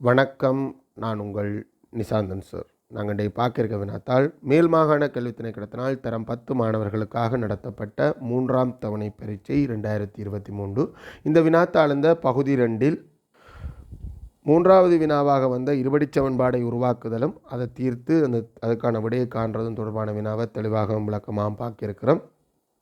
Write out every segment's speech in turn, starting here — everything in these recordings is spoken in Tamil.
வணக்கம். நான் உங்கள் நிசாந்தன் சார் நாங்கள் இன்றைய பார்க்கிருக்க வினாத்தால் மேல் மாகாண கல்வித் திணைக்களத்தினால் தரம் பத்து மாணவர்களுக்காக நடத்தப்பட்ட மூன்றாம் தவணை பரீட்சை ரெண்டாயிரத்தி இருபத்தி மூன்று. இந்த வினாத்தாள் இந்த பகுதி ரெண்டில் மூன்றாவது வினாவாக வந்த இருபடி சமன்பாடை உருவாக்குதலும் அதை தீர்த்து அந்த அதுக்கான விடையை காண்றதும் தொடர்பான வினாவை தெளிவாக விளக்கமாக பார்க்கிருக்கிறோம்.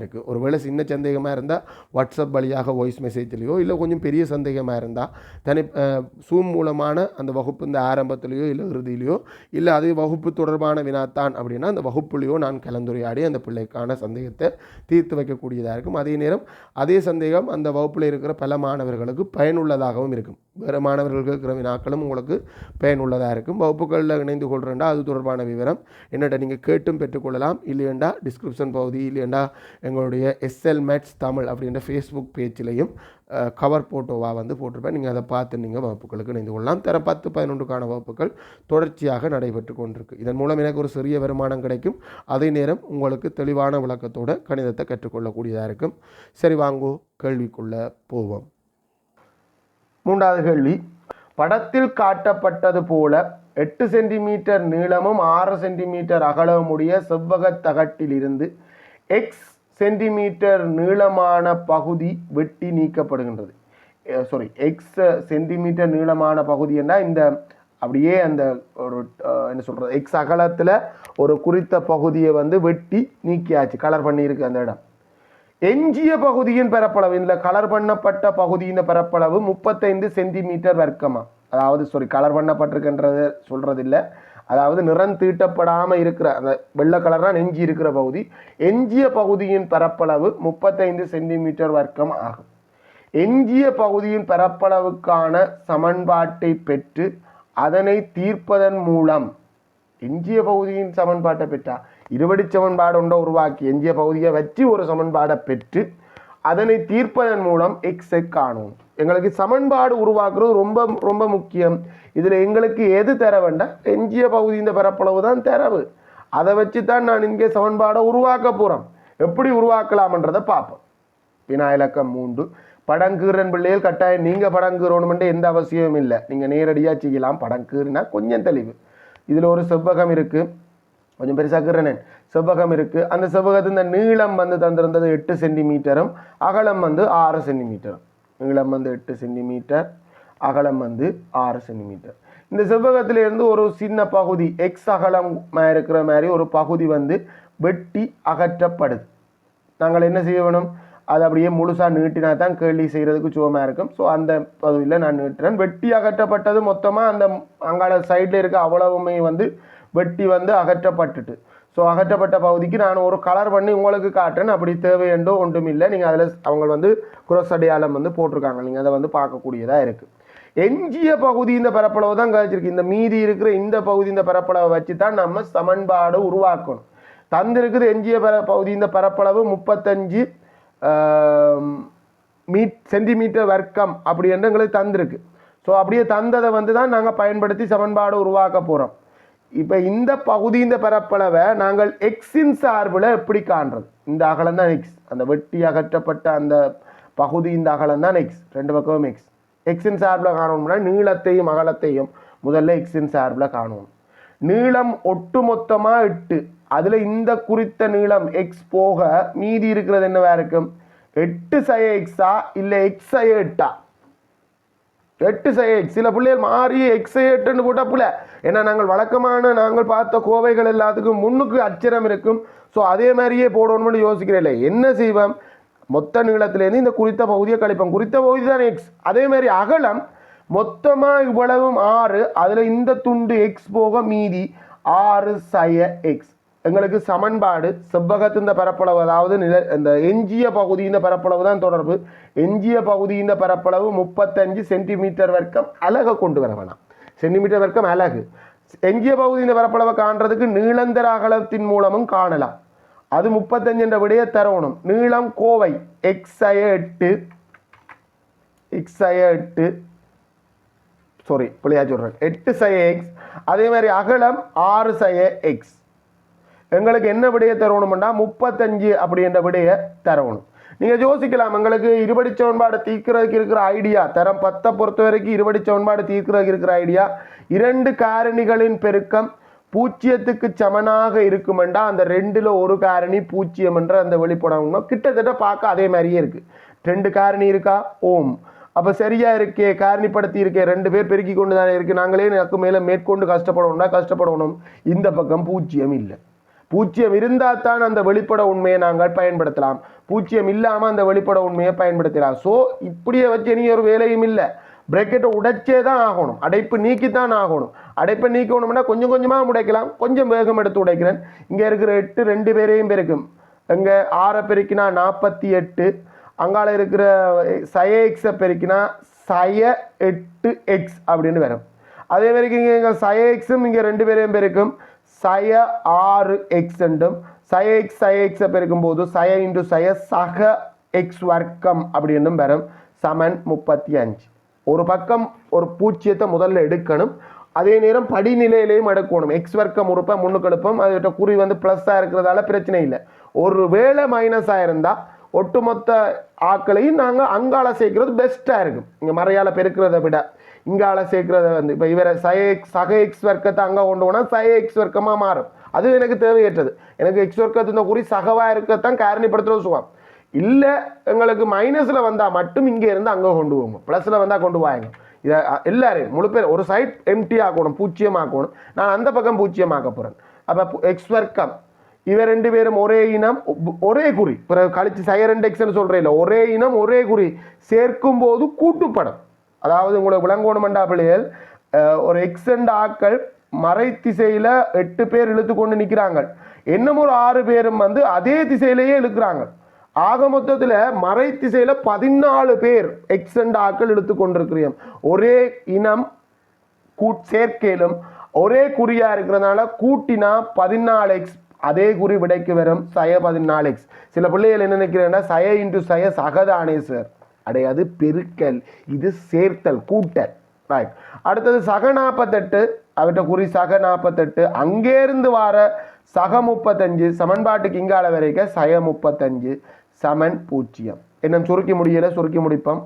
இருக்குது ஒருவேளை சின்ன சந்தேகமாக இருந்தால் வாட்ஸ்அப் வழியாக வாய்ஸ் மெசேஜ்லேயோ இல்லை கொஞ்சம் பெரிய சந்தேகமாக இருந்தால் தனி சூம் மூலமான அந்த வகுப்பு இந்த ஆரம்பத்திலேயோ இல்லை இறுதியிலையோ இல்லை அது வகுப்பு தொடர்பான வினாத்தான் அப்படின்னா அந்த வகுப்புலேயோ நான் கலந்துரையாடி அந்த பிள்ளைக்கான சந்தேகத்தை தீர்த்து வைக்கக்கூடியதாக இருக்கும். அதே நேரம் அதே சந்தேகம் அந்த வகுப்பில் இருக்கிற பல மாணவர்களுக்கு பயனுள்ளதாகவும் இருக்கும். வேறு மாணவர்களுக்கு இருக்கிற வினாக்களும் உங்களுக்கு பயனுள்ளதாக இருக்கும். வகுப்புகளில் இணைந்து கொள்கிறேன்டா அது தொடர்பான விவரம். என்னட்ட நீங்கள் கேட்டும் பெற்றுக்கொள்ளலாம். இல்லையண்டா டிஸ்கிரிப்ஷன் பகுதி இல்லையண்டா எங்களுடைய எஸ்எல் மேட்ஸ் தமிழ் அப்படின்ற ஃபேஸ்புக் பேஜ்லேயும் கவர் ஃபோட்டோவாக வந்து போட்டிருப்பேன். நீங்கள் அதை பார்த்து நீங்கள் வகுப்புகளுக்கு இணைந்து கொள்ளலாம். தர பத்து பதினொன்றுக்கான வகுப்புகள் தொடர்ச்சியாக நடைபெற்று கொண்டிருக்கு. இதன் மூலம் எனக்கு ஒரு சிறிய வருமானம் கிடைக்கும். அதே நேரம் உங்களுக்கு தெளிவான விளக்கத்தோட கணிதத்தை கற்றுக்கொள்ளக்கூடியதாக இருக்கும். சரி வாங்கோ கேள்விக்குள்ளே போவோம். மூன்றாவது கேள்வி. படத்தில் காட்டப்பட்டது போல எட்டு சென்டிமீட்டர் நீளமும் ஆறு சென்டிமீட்டர் அகலமுடைய செவ்வகத் தகட்டிலிருந்து எக்ஸ் சென்டிமீட்டர் நீளமான பகுதி வெட்டி நீக்கப்படுகின்றது. சாரி எக்ஸ் சென்டிமீட்டர் நீளமான பகுதி இந்த அப்படியே அந்த ஒரு என்ன சொல்கிறது எக்ஸ் அகலத்தில் ஒரு குறித்த பகுதியை வந்து வெட்டி நீக்கியாச்சு கலர் பண்ணியிருக்கு அந்த இடம். எஞ்சிய பகுதியின் பரப்பளவு இந்த கலர் பண்ணப்பட்ட பகுதியின் பரப்பளவு முப்பத்தைந்து சென்டிமீட்டர் வர்க்கமாக அதாவது சாரி கலர் பண்ணப்பட்டிருக்கின்றது சொல்கிறதில்லை அதாவது நிறம் தீட்டப்படாமல் இருக்கிற அந்த வெள்ளை கலராக நெஞ்சி இருக்கிற பகுதி எஞ்சிய பகுதியின் பரப்பளவு முப்பத்தைந்து சென்டிமீட்டர் வர்க்கம் ஆகும். எஞ்சிய பகுதியின் பரப்பளவுக்கான சமன்பாட்டை பெற்று அதனை தீர்ப்பதன் மூலம் எஞ்சிய பகுதியின் சமன்பாட்டை பெற்றா? இருபடி சமன்பாடு ஒன்றை உருவாக்கி எஞ்சிய பகுதியை வச்சு ஒரு சமன்பாடை பெற்று அதனை தீர்ப்பதன் மூலம் எக்ஸை காணும். எங்களுக்கு சமன்பாடு உருவாக்குறது ரொம்ப ரொம்ப முக்கியம். இதில் எங்களுக்கு எது தர வேண்டாம் எஞ்சிய பகுதியின் பரப்பளவு தான் தரவு. அதை வச்சு தான் நான் இங்கே சமன்பாடை உருவாக்க போகிறோம் எப்படி உருவாக்கலாம்ன்றதை பார்ப்போம். வினா இலக்கம் மூன்று படங்கீரன் பிள்ளைகள் கட்டாயம் நீங்கள் படங்கீறணுமென்று எந்த அவசியமும் இல்லை. நீங்கள் நேரடியாக செய்யலாம். படங்கீறினா கொஞ்சம் தெளிவு. இதில் ஒரு செவ்வகம் இருக்குது கொஞ்சம் பெருசாக கீறனேன். செவ்வகம் இருக்குது அந்த செவ்வகத்தின் இந்த நீளம் வந்து தந்திருந்தது எட்டு சென்டிமீட்டரும் அகலம் வந்து ஆறு சென்டிமீட்டரும். நீளம் வந்து எட்டு சென்டிமீட்டர் அகலம் வந்து ஆறு சென்டிமீட்டர். இந்த செவ்வகத்திலிருந்து ஒரு சின்ன பகுதி எக்ஸ் அகலம் இருக்கிற மாதிரி ஒரு பகுதி வந்து வெட்டி அகற்றப்படுது. நாங்கள் என்ன செய்ய வேணும்? அது அப்படியே முழுசாக நீட்டினா தான் கேள்வி செய்கிறதுக்கு சுகமாக இருக்கும். ஸோ அந்த பகுதியில் நான் நீட்டுறேன். வெட்டி அகற்றப்பட்டது மொத்தமாக அந்த அங்கால சைடில் இருக்க அவ்வளவுமே வந்து வெட்டி வந்து அகற்றப்பட்டுட்டு. ஸோ அகற்றப்பட்ட பகுதிக்கு நான் ஒரு கலர் பண்ணி உங்களுக்கு காட்டுறேன். அப்படி தேவையண்டோ ஒன்றும் இல்லை நீங்கள் அதில் அவங்க வந்து குரஸ் அடையாளம் வந்து போட்டிருக்காங்க. நீங்கள் அதை வந்து பார்க்கக்கூடியதாக இருக்குது எஞ்சிய பகுதி இந்த பரப்பளவு தான் கழிச்சிருக்கு இந்த மீதி இருக்கிற இந்த பகுதி இந்த பரப்பளவை வச்சு தான் நம்ம சமன்பாடு உருவாக்கணும். தந்திருக்குது எஞ்சிய பர பகுதி இந்த பரப்பளவு முப்பத்தஞ்சு மீட் சென்டிமீட்டர் வர்க்கம் அப்படி என்று எங்களுக்கு தந்திருக்கு. ஸோ அப்படியே தந்ததை வந்து தான் நாங்கள் பயன்படுத்தி சமன்பாடு உருவாக்க போகிறோம் இப்போ இந்த பகுதி இந்த பரப்பளவை நாங்கள் எக்ஸின் சார்பில் எப்படி காண்றது? இந்த அகலம் தான் எக்ஸ் அந்த வெட்டி அகற்றப்பட்ட அந்த பகுதி இந்த அகலம் தான் எக்ஸ் ரெண்டு பக்கமும் எக்ஸ் எக்ஸின் சார்பில் காணணும்னா நீளத்தையும் அகலத்தையும் முதல்ல எக்ஸின் சார்பில் காணணும் நீளம் ஒட்டு மொத்தமாக எட்டு. அதில் இந்த குறித்த நீளம் எக்ஸ் போக மீதி இருக்கிறது என்னவா இருக்கும்? எட்டு சய எக்ஸா இல்லை எக்ஸ் சய எட்டா? எட்டு சை எக்ஸ். சில பிள்ளைகள் மாறி எக்ஸ் எட்டுன்னு போட்டால் புள்ள. ஏன்னா நாங்கள் வழக்கமான நாங்கள் பார்த்த கோவைகள் எல்லாத்துக்கும் முன்னுக்கு அச்சரம் இருக்கும். ஸோ அதே மாதிரியே போடணும்னு யோசிக்கிறேன் இல்லை. என்ன செய்வோம்? மொத்த நீளத்திலேருந்து இந்த குறித்த பகுதியை கழிப்போம். குறித்த பகுதி தான் எக்ஸ். அதே மாதிரி அகலம் மொத்தமாக இவ்வளவும் ஆறு. அதில் இந்த துண்டு எக்ஸ் போக மீதி ஆறு சய எக்ஸ். எங்களுக்கு சமன்பாடு செவ்வகத்து இந்த பரப்பளவு அதாவது நில இந்த எஞ்சிய பகுதியின் பரப்பளவு தான் தொடர்பு. எஞ்சிய பகுதியின் பரப்பளவு முப்பத்தஞ்சு சென்டிமீட்டர் வர்க்கம் அலகை கொண்டு வர வேணாம். சென்டிமீட்டர் வர்க்கம் அலகு. எஞ்சிய பகுதியின் பரப்பளவை காண்றதுக்கு நீளந்தர அகலத்தின் மூலமும் காணலாம். அது முப்பத்தஞ்சு என்ற விடைய தரணும். நீளம் கோவை எக்ஸ் எட்டு எக்ஸய எட்டு சாரி பிள்ளையா சொல்கிறேன் எட்டு சய எக்ஸ். அதே மாதிரி அகலம் ஆறு சய எக்ஸ். எங்களுக்கு என்ன விடையை தரணும்னா முப்பத்தஞ்சு அப்படின்ற விடையை தரணும். நீங்கள் யோசிக்கலாம் எங்களுக்கு இருபடி சமன்பாடு தீர்க்கிறதுக்கு இருக்கிற ஐடியா தரம் பத்தை பொறுத்த வரைக்கும் இருபடி சமன்பாடு தீர்க்கிறதுக்கு இருக்கிற ஐடியா இரண்டு காரணிகளின் பெருக்கம் பூஜ்ஜியத்துக்கு சமனாக இருக்குமெண்டா அந்த ரெண்டில் ஒரு காரணி பூச்சியம் என்ற அந்த வெளிப்படம் கிட்டத்தட்ட பார்க்க அதே மாதிரியே இருக்குது ரெண்டு காரணி இருக்கா? ஓம். அப்போ சரியாக இருக்கே காரணிப்படுத்தி இருக்கே ரெண்டு பேர் பெருக்கி கொண்டு தானே இருக்குது நாங்களே எனக்கு மேலே மேற்கொண்டு கஷ்டப்படணும்னா கஷ்டப்படணும். இந்த பக்கம் பூஜ்ஜியம் இல்லை. பூஜ்ஜியம் இருந்தால் தான் அந்த வெளிப்பட உண்மையை நாங்கள் பயன்படுத்தலாம். பூஜ்ஜியம் இல்லாமல் அந்த வெளிப்பட உண்மையை பயன்படுத்தலாம். ஸோ இப்படியே வச்சு இனி ஒரு வேலையும் இல்லை. பிரேக்கெட்டை உடைச்சே தான் ஆகணும். அடைப்பு நீக்கி தான் ஆகணும். அடைப்பை நீக்கணும்னா கொஞ்சம் கொஞ்சமாக உடைக்கலாம். கொஞ்சம் வேகம் எடுத்து உடைக்கிறேன். இங்கே இருக்கிற எட்டு ரெண்டு பேரையும் பெருக்கும். இங்கே ஆறை பெருக்கினா நாற்பத்தி எட்டு. அங்கால இருக்கிற சய எக்ஸை பெருக்கினா சய எட்டு எக்ஸ் அப்படின்னு வரும். அதே மாதிரி இங்கே இங்கே சய எக்ஸும் இங்கே ரெண்டு பேரையும் பெருக்கும். சய ஆறு எக்ஸ் என்றும் சய எக்ஸ் சய எக்ஸை பெருக்கும் போது சய இன்டு சய சக எக்ஸ் வர்க்கம் அப்படின்னும் வரும் சமன் முப்பத்தி அஞ்சு. ஒரு பக்கம் ஒரு பூச்சியத்தை முதல்ல எடுக்கணும். அதே நேரம் படிநிலையிலையும் எடுக்கணும். எக்ஸ் வர்க்கம் உறுப்பை முன்னுக்கு எடுப்போம். அதோட குறி வந்து ப்ளஸ்ஸாக இருக்கிறதால பிரச்சனை இல்லை. ஒரு வேளை மைனஸாக இருந்தால் ஒட்டுமொத்த ஆக்களையும் நாங்கள் அங்கால சேர்க்கிறது பெஸ்ட்டாக இருக்கும். இங்கே மறையால் பெருக்கிறத விட. இங்கால சேர்க்குறத வந்து இப்போ இவரை சய எக்ஸ் சக எக்ஸ் வர்க்கத்தை அங்கே கொண்டு போனால் சய எக்ஸ் வர்க்கமாக மாறும். அது எனக்கு தேவையற்றது. எனக்கு எக்ஸ் வர்க்கத்தின் குறி சகவாக இருக்கத்தான் காரணிப்படுத்துறது சுகம் இல்லை எங்களுக்கு மைனஸில் வந்தால் மட்டும் இங்கே இருந்து அங்கே கொண்டு போங்க. ப்ளஸில் வந்தால் கொண்டு வாங்க இதை அ- எல்லாரையும் முழு பேர் ஒரு சைட் எம்டி ஆக்கணும் பூச்சியம் ஆக்கணும் நான் அந்த பக்கம் பூச்சியம் ஆக்க போகிறேன் அப்போ எக்ஸ் வர்க்கம் இவர் ரெண்டு பேரும் ஒரே இனம் ஒரே குறி. பிறகு கழிச்சு சைரண்டெக்ஸ்ன்னு சொல்கிறேன் இல்லை ஒரே இனம் ஒரே குறி. சேர்க்கும் போது கூட்டுப்படம். அதாவது உங்களுக்கு விளங்கோணுமெண்டா பிள்ளைகள் ஒரு எக்ஸண்ட் ஆக்கள் மறை திசையில் எட்டு பேர் இழுத்து கொண்டு நிற்கிறாங்க இன்னும் ஒரு ஆறு பேரும் வந்து அதே திசையிலேயே இழுக்கிறாங்க. ஆக மொத்தத்தில் மறை திசையில் பதினாலு பேர் எக்ஸண்ட் ஆக்கள் இழுத்து கொண்டிருக்கிறோம் ஒரே இனம் கூட் சேர்க்கையிலும் ஒரே குறியாக இருக்கிறதுனால கூட்டினா பதினாலு எக்ஸ் அதே குறி விடைக்கு வரும் சய பதினாலு எக்ஸ் சில பிள்ளைகள் என்ன நினைக்கிறேன்னா சய இன்டு சய சகதானே சார் அடையாது பெருக்கல். இது சேர்த்தல் கூட்டல். ரைட் அடுத்தது சக நாற்பத்தெட்டு. அவற்றை குறி சக நாற்பத்தெட்டு. அங்கேருந்து வார சக முப்பத்தஞ்சு. சமன்பாட்டுக்கு இங்கால வரைக்கும் சய முப்பத்தஞ்சு. சமன் பூஜ்ஜியம். என்ன சுருக்கி முடியல சுருக்கி முடிப்போம்.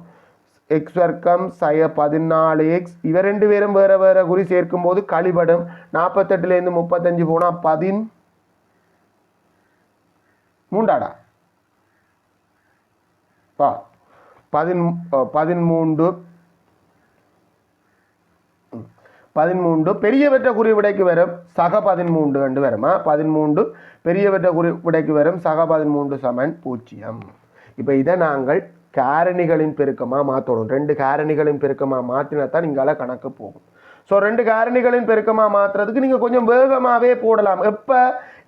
எக்ஸ் வர்க்கம் சய பதினாலு எக்ஸ் இவ ரெண்டு பேரும் வேற வேற குறி சேர்க்கும் போது கழிபடும். நாற்பத்தெட்டுலேருந்து முப்பத்தஞ்சு போனால் பதின் மூண்டாடா பா. பதின் பதிமூன்று பதிமூன்று பெரியவற்ற குறி விடைக்கு வரும் சக பதிமூன்று என்று வருமா? பதிமூன்று பெரியவற்ற குறி விடைக்கு வரும் சக பதிமூன்று சமன் பூஜ்ஜியம். இப்போ இதை நாங்கள் காரணிகளின் பெருக்கமாக மாற்றணும் ரெண்டு காரணிகளின் பெருக்கமாக மாற்றினா தான் இங்கால கணக்கு போகும். ஸோ ரெண்டு காரணிகளின் பெருக்கமாக மாற்றுறதுக்கு நீங்கள் கொஞ்சம் வேகமாகவே போடலாம். எப்போ?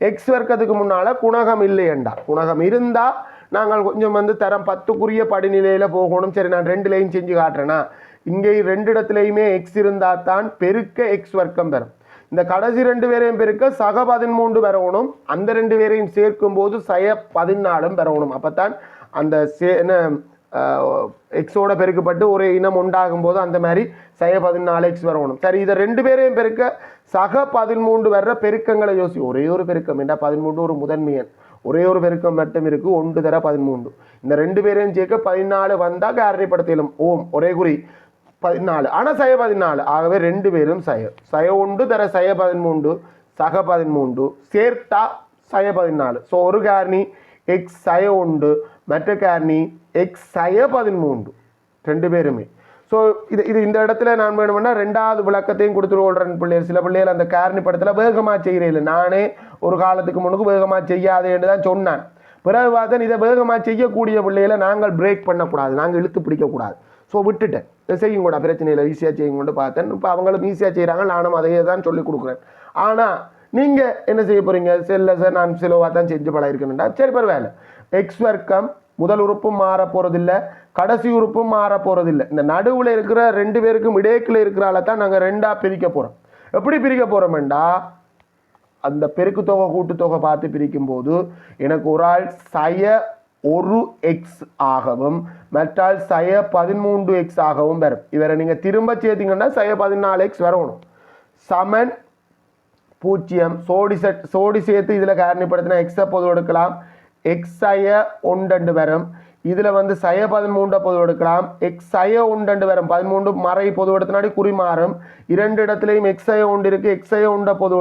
எக்ஸ் வர்க்கத்துக்கு முன்னால் குணகம் இல்லையண்டா. குணகம் இருந்தால் நாங்கள் கொஞ்சம் வந்து தரம் பத்துக்குரிய படிநிலையில் போகணும். சரி நான் ரெண்டு லைன் செஞ்சு காட்டுறேன்னா இங்கே ரெண்டு இடத்துலையுமே எக்ஸ் இருந்தால் தான் பெருக்க எக்ஸ் வர்க்கம் பெறும். இந்த கடைசி ரெண்டு பேரையும் பெருக்க சக பதிமூன்று பெறணும். அந்த ரெண்டு பேரையும் சேர்க்கும் போது சய பதினாலும் பெறணும். அப்பதான் அந்த சே என்ன எக்ஸோட பெருக்கப்பட்டு ஒரு இனம் உண்டாகும் போது அந்த மாதிரி சய பதினாலு எக்ஸ் வரணும். சரி இதை ரெண்டு பேரையும் பெருக்க சக பதிமூன்று வர்ற பெருக்கங்களை யோசி ஒரே ஒரு பெருக்கம். என்ன பதிமூன்று ஒரு முதன்மையன்? ஒரே ஒரு பெருக்கம் மட்டும் இருக்கு. ஒன்று தர பதிமூன்று. இந்த ரெண்டு பேரையும் சேர்க்க பதினாலு வந்தா காரணிப்படுத்தலும் ஓம் ஒரே குறி. பதினாலு. ஆனால் சய பதினாலு. ஆகவே ரெண்டு பேரும் சய. சய ஒன்று தர சய பதிமூன்று சக பதிமூன்று. சேர்த்தா சய பதினாலு. ஸோ ஒரு காரணி எக்ஸ் சய உண்டு மற்ற காரணி எக்ஸ் சய பதிமூன்று. ரெண்டு பேருமே. ஸோ இது இது இந்த இடத்துல நான் வேணும்னா ரெண்டாவது விளக்கத்தையும் கொடுத்துருவோம் பிள்ளைகள் சில பிள்ளைகள் அந்த காரணி படத்தில் வேகமாக செய்கிறேன் நானே ஒரு காலத்துக்கு முன்னுக்கு வேகமாக செய்யாதேன்னு தான் சொன்னேன் பிறகு பார்த்தேன் இதை வேகமாக செய்யக்கூடிய பிள்ளைகளை நாங்கள் பிரேக் பண்ணக்கூடாது. நாங்கள் இழுத்து பிடிக்கக்கூடாது. ஸோ விட்டுட்டேன். இதை செய்யும் கூட பிரச்சனை இல்லை. ஈஸியாக செய்யும் கொண்டு பார்த்தேன். இப்போ அவங்களும் ஈஸியாக செய்கிறாங்க நானும் அதையே தான் சொல்லி கொடுக்குறேன். ஆனால் நீங்கள் என்ன செய்ய போகிறீங்க செல்ல சார் நான் சிலவாக தான் செஞ்சு பழகிருக்கேன்டா சரி பரவாயில்ல. எக்ஸ் வர்க்கம் முதல் உறுப்பும் மாற போகிறதில்ல கடைசி உறுப்பும் மாற போகிறதில்ல இந்த நடுவில் இருக்கிற ரெண்டு பேருக்கும் இடையக்கில் இருக்கிறால தான் நாங்கள் ரெண்டாக பிரிக்க போகிறோம் எப்படி பிரிக்க போகிறோம்டா அந்த பெருக்கு தொகை கூட்டுத்தொகை பார்த்து பிரிக்கும்போது எனக்கு ஒரு ஆள் சய ஒரு எக்ஸ் ஆகவும் மற்றால் சய பதிமூன்று எக்ஸ் ஆகவும் வரும். இவரை நீங்கள் திரும்ப சேர்த்தீங்கன்னா சய பதினாலு எக்ஸ் வரணும் சமன் பூஜ்ஜியம் சோடி செட் சோடி சேர்த்து இதில் காரணிப்படுத்தினா எக்ஸை பொது எடுக்கலாம் எக்ஸ் சய ஒன்றண்டு வரும். இதில் வந்து சய பதிமூன்றை பொது எடுக்கலாம். எக்ஸ் சய ஒன்றண்டு வரும். பதிமூன்று மறை பொதுவெடுத்தனாடி குறி மாறும். இரண்டு இடத்துலையும் எக்ஸ் சய ஒன்று இருக்குது எக்ஸ் சய ஒன்றை பொது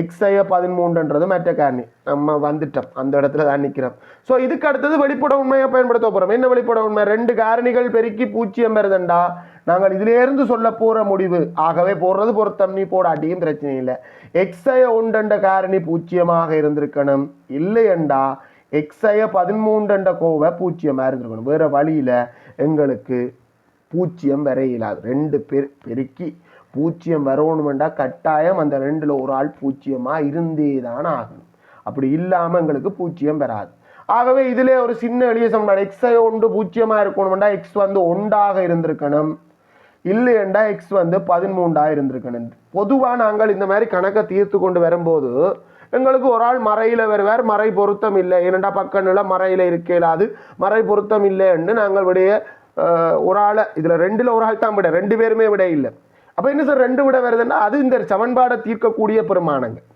எக்ஸைய பதிமூன்றுன்றது மற்ற காரணி. நம்ம வந்துட்டோம். அந்த இடத்துல தான் நிற்கிறோம் ஸோ இதுக்கு அடுத்தது வெளிப்பட உண்மையை பயன்படுத்த போகிறோம் என்ன வெளிப்பட உண்மை? ரெண்டு காரணிகள் பெருக்கி பூச்சியம் பெறுதண்டா? நாங்கள் இதிலேருந்து சொல்ல போகிற முடிவு. ஆகவே போடுறது பொருத்தம். நீ போடாட்டியும் பிரச்சனை இல்லை. எக்ஸைய ஒன்றண்ட காரணி பூச்சியமாக இருந்திருக்கணும். இல்லையண்டா. எக்ஸைய பதிமூன்றண்ட கோவை பூச்சியமாக இருந்திருக்கணும். வேறு வழியில் எங்களுக்கு பூச்சியம் வர இயலாது ரெண்டு பேர் பெருக்கி பூச்சியம் வரணுமெண்டா கட்டாயம் அந்த ரெண்டில் ஒரு ஆள் பூச்சியமாக இருந்தே தான் ஆகணும். அப்படி இல்லாமல் எங்களுக்கு பூச்சியம் வராது. ஆகவே இதிலே ஒரு சின்ன எளிய சம்பளம் எக்ஸை ஒன்று பூச்சியமாக இருக்கணுமெண்டா எக்ஸ் வந்து ஒன்றாக இருந்திருக்கணும். இல்லையண்டா எக்ஸ் வந்து பதிமூண்டாக இருந்திருக்கணும். பொதுவாக நாங்கள் இந்த மாதிரி கணக்கை தீர்த்து கொண்டு வரும்போது எங்களுக்கு ஒரு ஆள் மறையில் வருவார் மறை பொருத்தம் இல்லை. ஏனண்டா பக்கநில மறையில் இருக்கலாது மறை பொருத்தம் இல்லைன்னு நாங்கள் விடைய ஒரு ஆளை இதில் ரெண்டில் ஒரு ஆள் தான் விட ரெண்டு பேருமே விட இல்லை அப்போ என்ன சார் ரெண்டு விட வருதுன்னா அது இந்த சமன்பாடை தீர்க்கக்கூடிய பெருமானங்கள்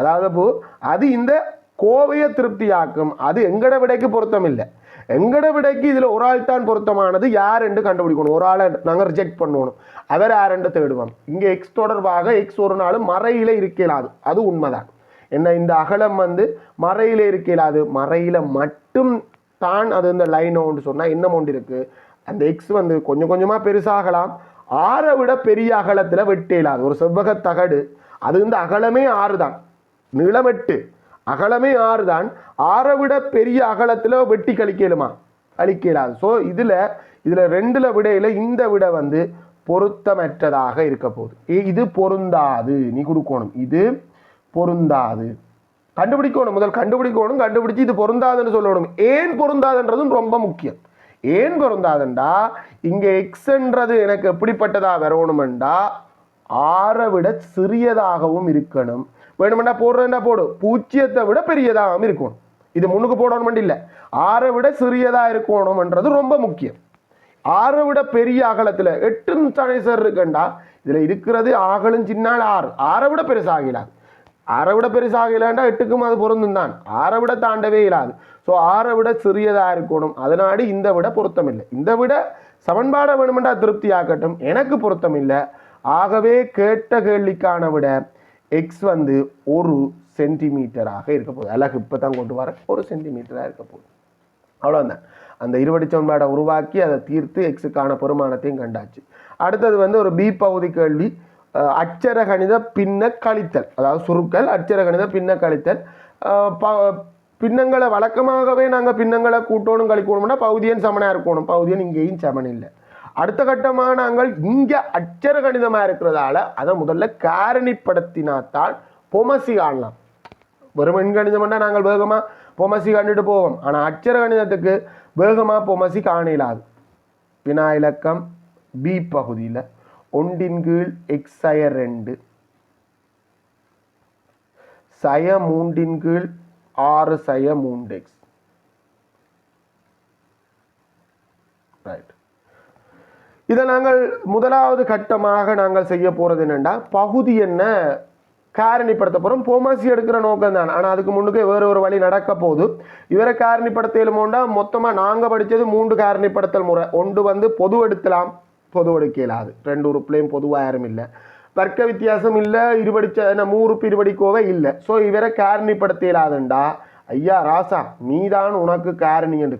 அதாவது அப்போ அது இந்த கோவையை திருப்தியாக்கும். அது எங்கட விடைக்கு பொருத்தம் இல்லை. எங்கட விடைக்கு இதில் ஒரு ஆள் தான் பொருத்தமானது யார் என்று கண்டுபிடிக்கணும். ஒரு ஆளை நாங்கள் ரிஜெக்ட் பண்ணணும். அவர் யார் என்று தேடுவோம். இங்கே எக்ஸ் தொடர்பாக எக்ஸ் ஒரு நாளும் மறையில இருக்கலாது. அது உண்மைதான். என்ன இந்த அகலம் வந்து மறையில இருக்கலாது. மறையில மட்டும் தான் அது இந்த லைன் ஒன்று சொன்னால் என்ன ஒன்று இருக்குது அந்த எக்ஸ் வந்து கொஞ்சம் கொஞ்சமாக பெருசாகலாம். ஆறை விட பெரிய அகலத்தில் வெட்டேலாது ஒரு செவ்வக தகடு அது வந்து அகலமே ஆறு தான் நீளம் எட்டு அகலமே ஆறு தான் ஆறை விட பெரிய அகலத்தில் வெட்டி கழிக்கலுமா? அழிக்கலாது ஸோ இதில் இதில் ரெண்டில் விடையில் இந்த விட வந்து பொருத்தமற்றதாக இருக்க போகுது. ஏ- இது பொருந்தாது. நீ கொடுக்கணும். இது பொருந்தாது. கண்டுபிடிக்கணும். முதல் கண்டுபிடிக்கணும். கண்டுபிடிச்சு இது பொருந்தாதுன்னு சொல்லணும். ஏன் பொருந்தாதுன்றதும் ரொம்ப முக்கியம். ஏன் பொருந்தாதுண்டா? இங்கே எக்ஸ்ன்றது எனக்கு எப்படிப்பட்டதாக வரணுமெண்டா? ஆறை விட சிறியதாகவும் இருக்கணும். வேணுமெண்டா போடுறதுண்டா போடு. பூச்சியத்தை விட பெரியதாகவும் இருக்கணும். இது முன்னுக்கு போடணும் இல்லை. ஆறை விட சிறியதாக இருக்கணும்ன்றது ரொம்ப முக்கியம். ஆறை விட பெரிய அகலத்தில் எட்டு தானே சார் இருக்குண்டா. இதில் இருக்கிறது ஆகலும் சின்னால் ஆறு ஆறை விட பெருசாகிடாது ஆறை விட பெருசாகலாண்டா எட்டுக்கும் அது பொருந்தும் தான். ஆறை விட தாண்டவே இல்லாது ஸோ ஆறை விட சிறியதாக இருக்கணும். அதனாடி இந்த விட பொருத்தம் இல்லை இந்த விட சமன்பாடை வேணுமெண்டா திருப்தி ஆக்கட்டும் எனக்கு பொருத்தம் இல்லை ஆகவே கேட்ட கேள்விக்கான விட எக்ஸ் வந்து ஒரு சென்டிமீட்டராக இருக்க போகுது. அழகு இப்போ தான் கொண்டு வர ஒரு சென்டிமீட்டராக இருக்க போகுது. அவ்வளோதான் அந்த இருவடி சமன்பாடை உருவாக்கி அதை தீர்த்து எக்ஸுக்கான பெருமானத்தையும் கண்டாச்சு. அடுத்தது வந்து ஒரு பி பகுதி கேள்வி. அச்சர கணித பின்ன கழித்தல். அதாவது சுருக்கல் அட்சர கணித பின்ன கழித்தல். ப- பின்னங்களை வழக்கமாகவே நாங்கள் பின்னங்களை கூட்டணும் கழிக்கணும்னா பகுதியன் சமனாக இருக்கணும். பகுதியன் இங்கேயும் சமன் இல்லை. அடுத்த கட்டமாக நாங்கள் இங்கே அட்சர கணிதமாக இருக்கிறதால அதை முதல்ல காரணிப்படுத்தினாத்தான் பொமசி காணலாம். வெறும் எண்கணிதம்னா நாங்கள் வேகமாக பொமசி கண்டுட்டு போவோம். ஆனால் அட்சர கணிதத்துக்கு வேகமாக பொமசி காணலாது வினா இலக்கம் பி பகுதியில். ஒன்றின் கீழ் எக்ஸ் சய ரெண்டு. சய மூன்றின் கீழ் ஆறு சய மூன்று எக்ஸ் ரைட் இதை நாங்கள் முதலாவது கட்டமாக நாங்கள் செய்ய போகிறது என்னென்னா பகுதி என்ன? காரணிப்படுத்த போகிறோம் போமாசி எடுக்கிற நோக்கம் தான். ஆனால் அதுக்கு முன்னுக்கு வேறு ஒரு வழி நடக்க போகுது. இவரை காரணிப்படுத்தலுமோண்டா மொத்தமாக நாங்கள் படித்தது மூன்று காரணிப்படுத்தல் முறை. ஒன்று வந்து பொது எடுத்தலாம். பொது இயலாது ரெண்டு உறுப்புலையும் பொதுவாக யாரும் இல்லை. தர்க்க வித்தியாசம் இல்லை இருபடிச்ச என்ன மூறுப்பு இருபடிக்கோவே இல்லை. ஸோ இவரை காரணிப்படுத்த இயலாதுண்டா ஐயா ராசா நீதான் உனக்கு காரணி என்று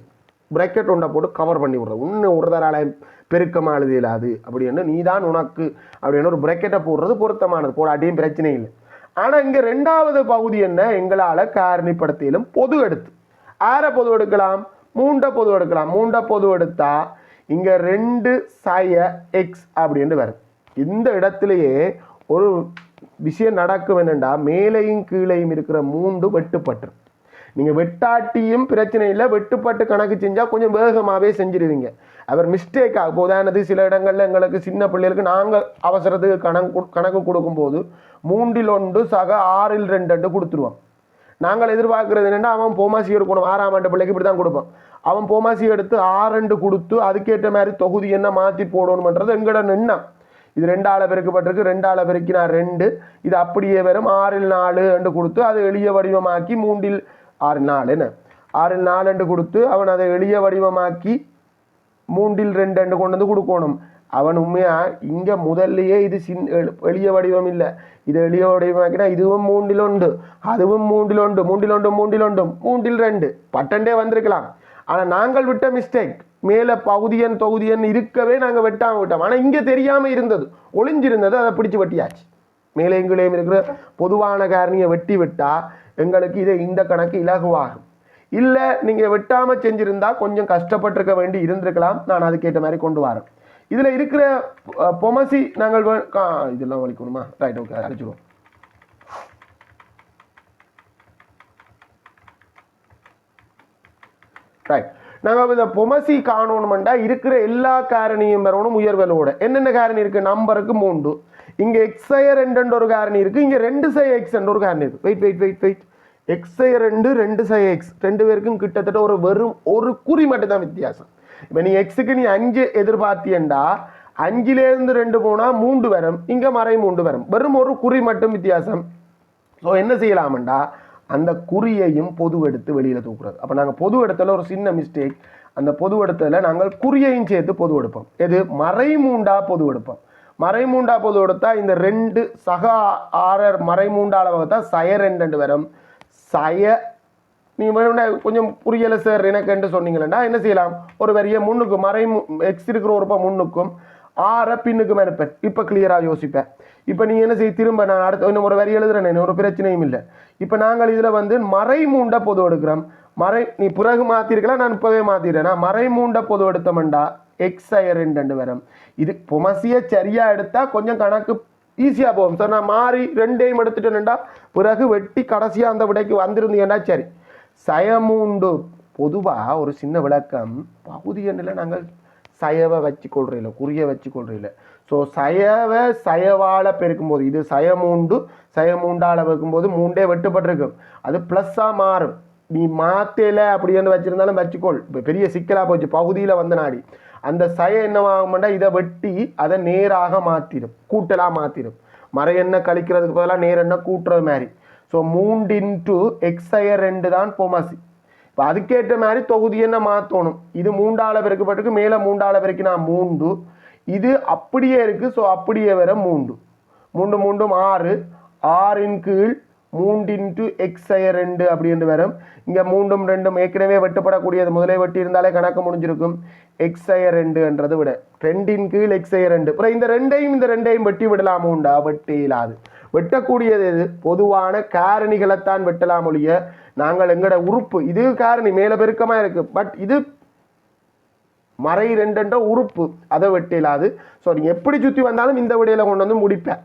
பிரக்கெட் ஒன்றை போட்டு கவர் பண்ணி விடுறது. இன்னும் ஒரு பெருக்கமாக எழுத இயலாது அப்படின்னு நீதான் உனக்கு அப்படின்னு ஒரு பிரக்கெட்டை போடுறது பொருத்தமானது. போடாட்டியும் பிரச்சனை இல்லை. ஆனால் இங்கே ரெண்டாவது பகுதி என்ன? எங்களால் காரணிப்படுத்தியிலும் பொது எடுத்து. ஆற பொது எடுக்கலாம் மூண்டை பொது எடுக்கலாம். மூண்டை பொது எடுத்தால் இங்கே ரெண்டு சாய எக்ஸ் அப்படின்னு வருது இந்த இடத்துலையே ஒரு விஷயம் நடக்கும் என்னென்னா மேலையும் கீழையும் இருக்கிற மூண்டு வெட்டுப்பட்டு நீங்கள் வெட்டாட்டியும் பிரச்சனை இல்லை வெட்டுப்பட்டு கணக்கு செஞ்சால் கொஞ்சம் வேகமாகவே செஞ்சிருவீங்க. அவர் மிஸ்டேக் ஆகும் உதாரணது சில இடங்களில் எங்களுக்கு சின்ன பிள்ளைகளுக்கு நாங்கள் அவசரத்துக்கு கணக்கு கணக்கு கொடுக்கும்போது மூன்றில் ஒன்று சக ஆறில் ரெண்டு கொடுத்துருவோம். நாங்கள் எதிர்பார்க்கறது என்னென்னா அவன் போமாசி எடுக்கணும். ஆறாம் ஆண்டு பிள்ளைக்கு இப்படி தான் கொடுப்போம் அவன் போமாசி எடுத்து ஆறண்டு கொடுத்து அதுக்கேற்ற மாதிரி தொகுதி என்ன மாற்றி போடணுமன்றது எங்கட எண்ணம் இது ரெண்டால பெருக்கப்பட்டிருக்கு. ரெண்டால பெருக்கினா ரெண்டு. இது அப்படியே வெறும் ஆறில் நாலு என்று கொடுத்து அதை எளிய வடிவமாக்கி மூன்றில் ஆறு நாலுன்னு ஆறில் நாலு என்று கொடுத்து அவன் அதை எளிய வடிவமாக்கி மூன்றில் ரெண்டு ரெண்டு கொண்டு வந்து கொடுக்கணும். அவன் உண்மையா? இங்க முதல்லயே இது சின் எளிய வடிவம் இல்லை. இது எளிய வடிவமாக்கினா இதுவும் மூன்றில் உண்டு அதுவும் மூன்றில் உண்டு மூன்றில் உண்டு மூன்றில் உண்டு மூன்றில் ரெண்டு. பட்டண்டே வந்திருக்கலாம். ஆனா நாங்கள் விட்ட மிஸ்டேக் மேலே பகுதியன் தொகுதியன் இருக்கவே நாங்கள் வெட்டாமல் விட்டோம். ஆனால் இங்கே தெரியாமல் இருந்தது. ஒளிஞ்சிருந்தது அதை பிடிச்சி வெட்டியாச்சு. மேலே எங்களையும் இருக்கிற பொதுவான காரணியை வெட்டி விட்டால் எங்களுக்கு இது இந்த கணக்கு இலகுவாகும். இல்லை நீங்கள் வெட்டாமல் செஞ்சுருந்தா கொஞ்சம் கஷ்டப்பட்டிருக்க வேண்டி இருந்திருக்கலாம். நான் அதுக்கேற்ற மாதிரி கொண்டு வரேன். இதில் இருக்கிற பொமசி நாங்கள் கா- இதெல்லாம் வலிக்கணுமா? ரைட் ஓகே அரைச்சிடுவோம் ரைட் நாங்கள் இந்த பொமசி காணணுமெண்டா இருக்கிற எல்லா காரணியும் வரணும் உயர்வலோட. என்னென்ன காரணி இருக்கு? நம்பருக்கு மூன்று. இங்கே எக்ஸய ரெண்டுன்ற ஒரு காரணி இருக்கு. இங்கே ரெண்டு சை எக்ஸ் ஒரு காரணி இருக்கு. வெயிட் வெயிட் வெயிட் வெயிட் எக்ஸய ரெண்டு ரெண்டு சை எக்ஸ் ரெண்டு பேருக்கும் கிட்டத்தட்ட ஒரு வெறும் ஒரு குறி மட்டும் தான் வித்தியாசம். இப்போ நீ எக்ஸுக்கு நீ அஞ்சு எதிர்பார்த்தியண்டா அஞ்சிலேருந்து ரெண்டு போனால் மூன்று வரும். இங்கே மறை மூன்று வரும். வெறும் ஒரு குறி மட்டும் வித்தியாசம். ஸோ என்ன செய்யலாமண்டா? அந்த குறியையும் பொது எடுத்து வெளியில் தூக்குறது. அப்போ நாங்கள் பொது இடத்துல ஒரு சின்ன மிஸ்டேக் அந்த பொது இடத்துல நாங்கள் குறியையும் சேர்த்து பொது எடுப்போம். எது? மறைமூண்டா பொது எடுப்போம். மறைமூண்டா பொது எடுத்தா இந்த ரெண்டு சக ஆறர் மறைமூண்டால வகுத்தா சய ரெண்டு வரும். சய நீங்கள் கொஞ்சம் புரியலை சார் எனக்குன்ட்டு சொன்னீங்களா என்ன செய்யலாம்? ஒரு வரிய முன்னுக்கு மறை எக்ஸ் இருக்கிற ஒரு முன்னுக்கும் ஆற பின்னுக்கும் இருப்பேன் இப்போ கிளியராக யோசிப்பேன். இப்போ நீங்கள் என்ன செய்ய திரும்ப நான் அடுத்த இன்னும் ஒரு வரி எழுதுறேன் ஒரு பிரச்சனையும் இல்லை. இப்போ நாங்கள் இதில் வந்து மறை மூண்ட பொது எடுக்கிறோம். மறை நீ பிறகு மாற்றிருக்கலாம் நான் இப்போவே மாற்றிடுறேன் நான் மறை மூண்ட பொது எடுத்தோம்டா எக்ஸ் ஐயர் ரெண்டு வரும். இது பொமசியை சரியாக எடுத்தால் கொஞ்சம் கணக்கு ஈஸியாக போகும். சார் நான் மாறி ரெண்டையும் எடுத்துட்டேன்டா பிறகு வெட்டி கடைசியாக அந்த விடைக்கு வந்திருந்தீங்கன்னா சரி. சயமுண்டு. பொதுவாக ஒரு சின்ன விளக்கம் பகுதி எண்ணில் நாங்கள் சயவை வச்சு கொள்றையில் குறிய வச்சு கொள்றையில் ஸோ சயவை சயவால் பெருக்கும்போது இது சயமூண்டு சயமூண்டால் பெருக்கும்போது மூண்டே வெட்டுப்பட்டிருக்கும். அது ப்ளஸ்ஸாக மாறும். நீ மாத்தலை அப்படின்னு வச்சுருந்தாலும் வச்சுக்கோள். இப்போ பெரிய சிக்கலாக போச்சு பகுதியில் வந்த நாடி. அந்த சய என்னவாகும்னா இதை வெட்டி அதை நேராக மாற்றிடும் கூட்டலாக மாற்றிடும் மறை எண்ணெய் கழிக்கிறதுக்கு பதிலாக நேர் எண்ணெய் கூட்டுறது மாதிரி. ஸோ மூண்டு இன்ட்டு எக்ஸய ரெண்டு தான் பொமசி இப்போ அதுக்கேற்ற மாதிரி தொகுதி என்ன மாற்றணும் இது மூண்டால பெருக்கப்பட்டிருக்கு மேலே மூண்டால பெருக்கினா மூண்டு இது அப்படியே இருக்குது ஸோ அப்படியே வர மூண்டு மூண்டு மூண்டும் ஆறு. ஆறின் கீழ் மூண்டின் டு ஐயர் ரெண்டு அப்படின்னு வரும். இங்கே மூன்றும் ரெண்டும் ஏற்கனவே வெட்டப்படக்கூடியது. முதலே வெட்டி இருந்தாலே கணக்கு முடிஞ்சிருக்கும். எக்ஸய ரெண்டுன்றது விட. ரெண்டின் கீழ் எக்ஸய ரெண்டு. அப்புறம் இந்த ரெண்டையும் இந்த ரெண்டையும் வெட்டி விடலாம் உண்டா? வெட்டி இல்லாது. வெட்டக்கூடியது எது? பொதுவான காரணிகளைத்தான் வெட்டலாம் ஒழிய நாங்கள் எங்கட உறுப்பு இது காரணி மேலே பெருக்கமாக இருக்குது பட் இது மறை ரெண்டுன்ற உறுப்பு. அதை வெட்டிலாது ஸோ நீங்கள் எப்படி சுற்றி வந்தாலும் இந்த விடையில கொண்டு வந்து முடிப்பேன்.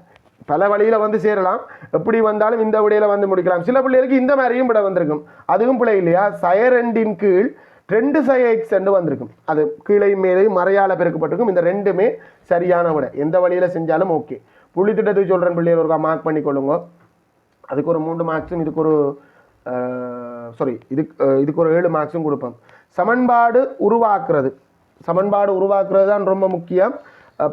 பல வழியில் வந்து சேரலாம். எப்படி வந்தாலும் இந்த விடையில் வந்து முடிக்கலாம். சில பிள்ளைகளுக்கு இந்த மாதிரியும் விட வந்திருக்கும். அதுவும் பிள்ளை இல்லையா? சயரெண்டின் கீழ் ரெண்டு சை எக்ஸ் என்று வந்திருக்கும். அது கீழே மேலே மறையால பெருக்கப்பட்டிருக்கும். இந்த ரெண்டுமே சரியான விட. எந்த வழியில் செஞ்சாலும் ஓகே புள்ளி திட்டத்துக்கு சொல்கிறேன் பிள்ளைகள் ஒருக்கா மார்க் பண்ணி கொள்ளுங்க. அதுக்கு ஒரு மூன்று மார்க்ஸும் இதுக்கு ஒரு சாரி இதுக்கு இதுக்கு ஒரு ஏழு மார்க்ஸும் கொடுப்போம். சமன்பாடு உருவாக்குறது. சமன்பாடு உருவாக்குறது தான் ரொம்ப முக்கியம்.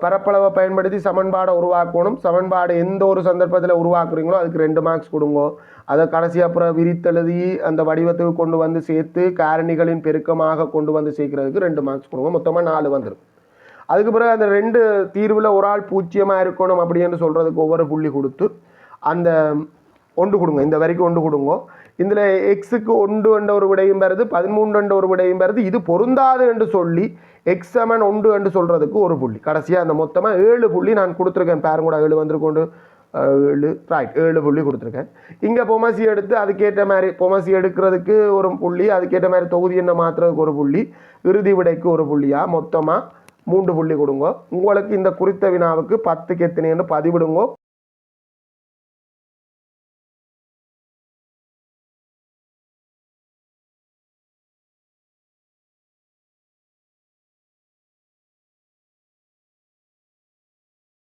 பரப்பளவை பயன்படுத்தி சமன்பாடை உருவாக்கணும். சமன்பாடு எந்த ஒரு சந்தர்ப்பத்தில் உருவாக்குறீங்களோ அதுக்கு ரெண்டு மார்க்ஸ் கொடுங்க. அதை கடைசியாக அப்புறம் விரித்தெழுதி அந்த வடிவத்துக்கு கொண்டு வந்து சேர்த்து காரணிகளின் பெருக்கமாக கொண்டு வந்து சேர்க்கறதுக்கு ரெண்டு மார்க்ஸ் கொடுங்க. மொத்தமாக நாலு வந்துடும் அதுக்கு பிறகு அந்த ரெண்டு தீர்வில் ஒரு ஆள் பூச்சியமாக இருக்கணும் அப்படின்னு சொல்கிறதுக்கு ஒவ்வொரு புள்ளி கொடுத்து அந்த ஒன்று கொடுங்க. இந்த வரைக்கும் ஒன்று கொடுங்க. இதில் எக்ஸுக்கு ஒன்று என்ற ஒரு விடையும் வருது பதிமூன்று என்ற ஒரு விடையும் வருது இது பொருந்தாது என்று சொல்லி எக்ஸ் செவன் ஒன்று என்று சொல்கிறதுக்கு ஒரு புள்ளி. கடைசியாக அந்த மொத்தமாக ஏழு புள்ளி நான் கொடுத்துருக்கேன். பேரும் கூட ஏழு வந்திருக்கொண்டு ஏழு ரைட் ஏழு புள்ளி கொடுத்துருக்கேன். இங்கே பொமசி எடுத்து அதுக்கேற்ற மாதிரி பொமசி எடுக்கிறதுக்கு ஒரு புள்ளி அதுக்கேற்ற மாதிரி தொகுதி என்ன மாற்றுறதுக்கு ஒரு புள்ளி இறுதி விடைக்கு ஒரு புள்ளியாக மொத்தமாக மூன்று புள்ளி கொடுங்க. உங்களுக்கு இந்த குறித்த வினாவுக்கு பத்துக்கு எத்தனைன்னு பதிவிடுங்க.